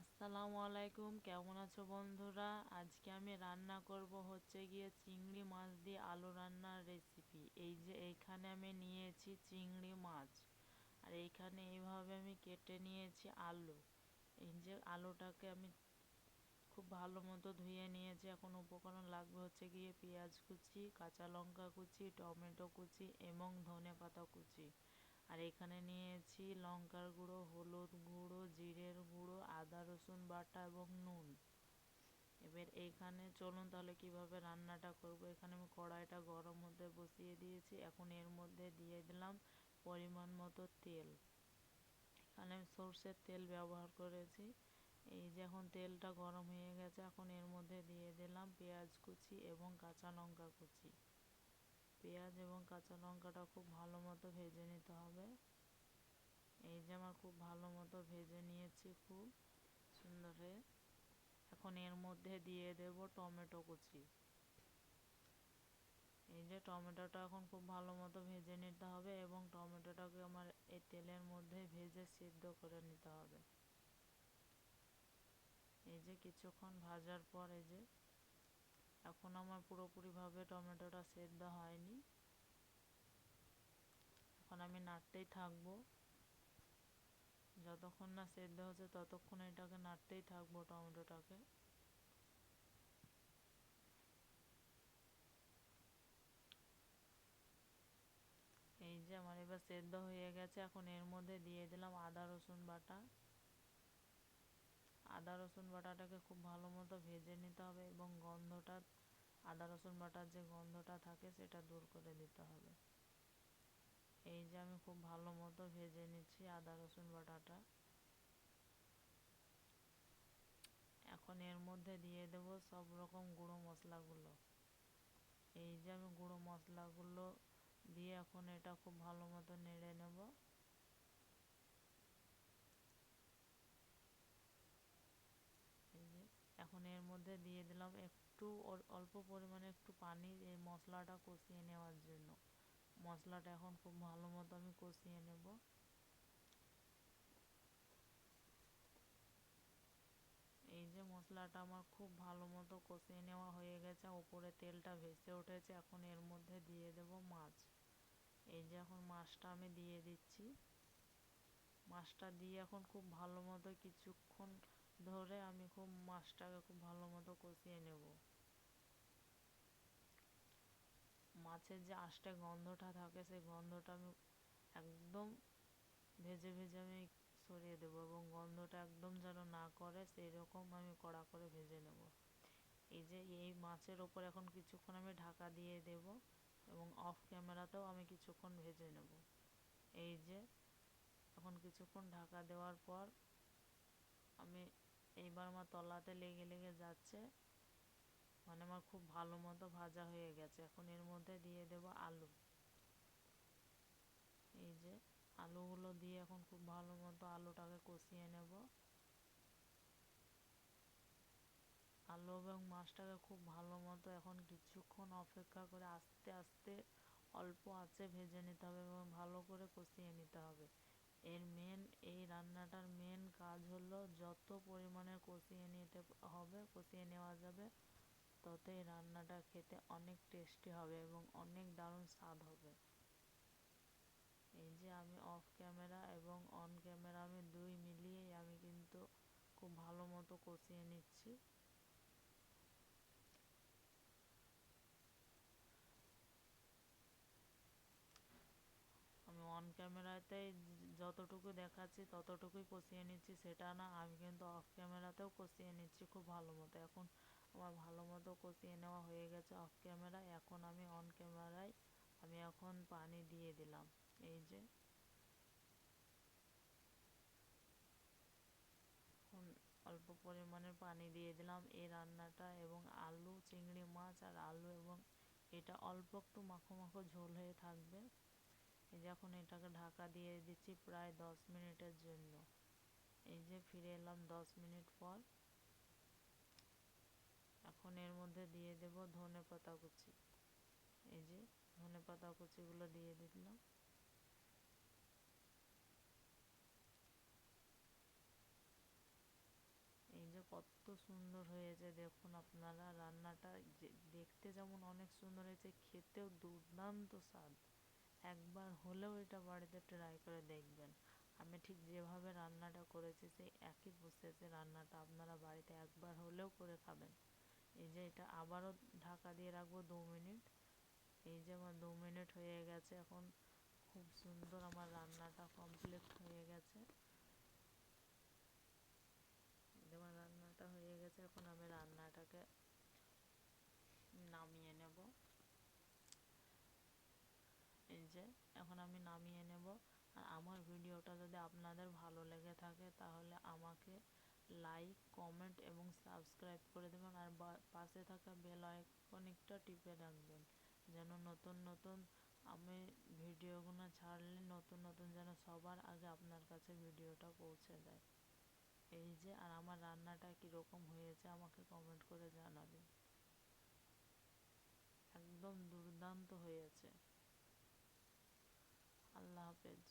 আসসালামু আলাইকুম, কেমন আছো বন্ধুরা? আজকে আমি রান্না করব হচ্ছে গিয়ে চিংড়ি মাছ দিয়ে আলু রান্নার রেসিপি এই যে এইখানে আমি নিয়েছি চিংড়ি মাছ, আর এইখানে এইভাবে আমি কেটে নিয়েছি আলু। এই যে আলুটাকে আমি খুব ভালো মতো ধুয়ে নিয়েছি। এখন উপকরণ লাগবে হচ্ছে গিয়ে পেঁয়াজ কুচি, কাঁচা লঙ্কা কুচি, টমেটো কুচি এবং ধনে পাতা কুচি। আর এখানে নিয়েছি লঙ্কার গুঁড়ো, হলুদ গুঁড়ো, জিরের গুঁড়ো, আদা, রসুন বাটা এবং নুন। এবার এইখানে চলুন তাহলে কীভাবে রান্নাটা করব। এখানে আমি কড়াইটা গরম হতে বসিয়ে দিয়েছি। এখন এর মধ্যে দিয়ে দিলাম পরিমাণ মতো তেল। এখানে আমি সর্ষের তেল ব্যবহার করেছি। এই যে এখন তেলটা গরম হয়ে গেছে, এখন এর মধ্যে দিয়ে দিলাম পেঁয়াজ কুচি এবং কাঁচা লঙ্কা কুচি। পেঁয়াজ এবং কাঁচা লঙ্কাটা খুব ভালো মতো ভেজে নিতে হবে। এই যে আমার খুব ভালো মতো ভেজে নিয়েছি খুব সুন্দর। এখন এর মধ্যে দিয়ে দেব টমেটো কুচি। এই যে টমেটোটা এখন খুব ভালো মতো ভেজে নিতে হবে এবং টমেটোটাকে আমার এই তেলের মধ্যে ভেজে সিদ্ধ করে নিতে হবে। এই যে কিছুক্ষণ ভাজার পর এই যে এখন আমার টমেটোটা সেদ্ধ হয়নি। এখন আমি নাড়তেই যতক্ষণ না সেদ্ধ হচ্ছে ততক্ষণ এটাকে নাড়তেই টমেটোটাকে। এই যে আমার এবার সেদ্ধ হয়ে গেছে, এখন এর মধ্যে দিয়ে দিলাম আদা রসুন বাটা। আদা, রসুন বাটাটাকে খুব ভালো ভেজে নিতে হবে এবং গন্ধটা, আদা, রসুন বাটার যে গন্ধটা থাকে সেটা দূর করে দিতে হবে। এই যে আমি খুব ভালো মতো ভেজে নিচ্ছি আদা, রসুন বাটাটা। এখন এর মধ্যে দিয়ে দেব সব রকম গুঁড়ো মশলাগুলো। এই যে আমি গুঁড়ো মশলাগুলো দিয়ে এখন এটা খুব ভালো মতো নেড়ে নেব এই যে এখন এর মধ্যে দিয়ে দিলাম একটু অল্প পরিমাণে একটু পানি এই মশলাটা কষিয়ে নেওয়ার জন্য। মশলাটা এখন খুব ভালো মতো আমি কষিয়ে নেব। এই যে মশলাটা আমার খুব ভালো মতো কষিয়ে নেওয়া হয়ে গেছে, ওপরে তেলটা ভেসে উঠেছে, এখন এর মধ্যে দিয়ে দেব মাছ। এই যে এখন মাছটা আমি দিয়ে দিচ্ছি। মাছটা দিয়ে এখন খুব ভালো মতো কিছুক্ষণ ধরে আমি খুব মাছটাকে খুব ভালো মতো কষিয়ে নেব। মাছের যে আষ্টে গন্ধটা থাকে, সেই গন্ধটা আমি একদম ভেজে ভেজে আমি সরিয়ে দেবো এবং গন্ধটা একদম যেন না করে সেই রকম আমি কড়া করে ভেজে নেব। এই যে এই মাছের ওপর এখন কিছুক্ষণ আমি ঢাকা দিয়ে দেব এবং অফ ক্যামেরাতেও আমি কিছুক্ষণ ভেজে নেব। এই যে এখন কিছুক্ষণ ঢাকা দেওয়ার পর আমি এইবার আমার তলাতে লেগে লেগে যাচ্ছে। মানে আমার খুব ভালো মতো ভাজা হয়ে গেছে। এখন এর মধ্যে দিয়ে দেব আলু। এই যে, আলুগুলো দিয়ে এখন খুব ভালো মতো আলুটাকে কষিয়ে নেব। আলু এবং মাছটাকে খুব ভালো মতো এখন কিছুক্ষণ অপেক্ষা করে আস্তে আস্তে অল্প আঁচে ভেজে নিতে হবে এবং ভালো করে কষিয়ে নিতে হবে। এর মেন এই রান্নাটার মেন কাজ হলো যত পরিমাণে কষিয়ে নিতে হবে, কষিয়ে নেওয়া যাবে তত এই রান্নাটা খেতে অনেক টেস্টি হবে এবং অনেক দারুণ স্বাদ হবে। এই যে আমি অফ ক্যামেরা এবং অন ক্যামেরা আমি দুই মিলিয়েই আমি কিন্তু খুব ভালো মতো কষিয়ে নিচ্ছি। আমি অন ক্যামেরাতে যতটুকু দেখাচ্ছি, ততটুকুই কষিয়ে নিচ্ছি। সেটা না, আমি কিন্তু অফ ক্যামেরাতেও কষিয়ে নিচ্ছি খুব ভালো মতো। এখন আমার ভালো মতো কষিয়ে নেওয়া হয়ে গেছে অফ ক্যামেরায় এখন আমি অন ক্যামেরায় আমি এখন পানি দিয়ে দিলাম। এই যে। এখন অল্প পরিমাণের পানি দিয়ে দিলাম। এই রান্নাটা এবং আলু, চিংড়ি মাছ আর আলু এবং এটা অল্প একটু মাখো মাখো ঝোল হয়ে থাকবে। এই যে এটাকে ঢাকা দিয়ে দিচ্ছি প্রায় দশ মিনিটের জন্য। এই যে ফিরে এলাম দশ মিনিট পর। এখন এর মধ্যে দিয়ে দেব ধনে পাতা কুচি। এই যে ধনে পাতা কুচিগুলো দিয়ে দিলাম। কত সুন্দর হয়েছে দেখুন আপনারা রান্নাটা। দেখতে যেমন অনেক সুন্দর হয়েছে, খেতেও দুর্দান্ত স্বাদ। একবার হলেও এটা বাড়িতে ট্রাই করে দেখবেন। আমি ঠিক যেভাবে রান্নাটা করেছি, সেই একই প্রসেসে রান্নাটা আপনারা বাড়িতে একবার হলেও করে খাবেন। এই যে এটা আবারও ঢাকা দিয়ে রাখব দু মিনিট। এই যে আমার দু মিনিট হয়ে গেছে এখন। খুব সুন্দর আমার রান্নাটা কমপ্লিট হয়ে গেছে। আমার রান্নাটা হয়ে গেছে, এখন আমি রান্নাটাকে নামিয়ে নেব এই যে, এখন আমি নামিয়ে নেব। আর আমার ভিডিওটা যদি আপনাদের ভালো লেগে থাকে, তাহলে আমাকে লাইক কমেন্ট এবং সাবস্ক্রাইব করে দেবেন। আর পাশে থাকা বেল আইকনিকটা টিপে রাখবেন, যেন নতুন নতুন আমি ভিডিওগুলো ছাড়লে নতুন নতুন যেন সবার আগে আপনার কাছে ভিডিওটা পৌঁছে দেয়। এই যে, আর আমার রান্নাটা কীরকম হয়েছে আমাকে কমেন্ট করে জানাবেন। একদম দুর্দান্ত হয়েছে। আল্লাহ হাফেজ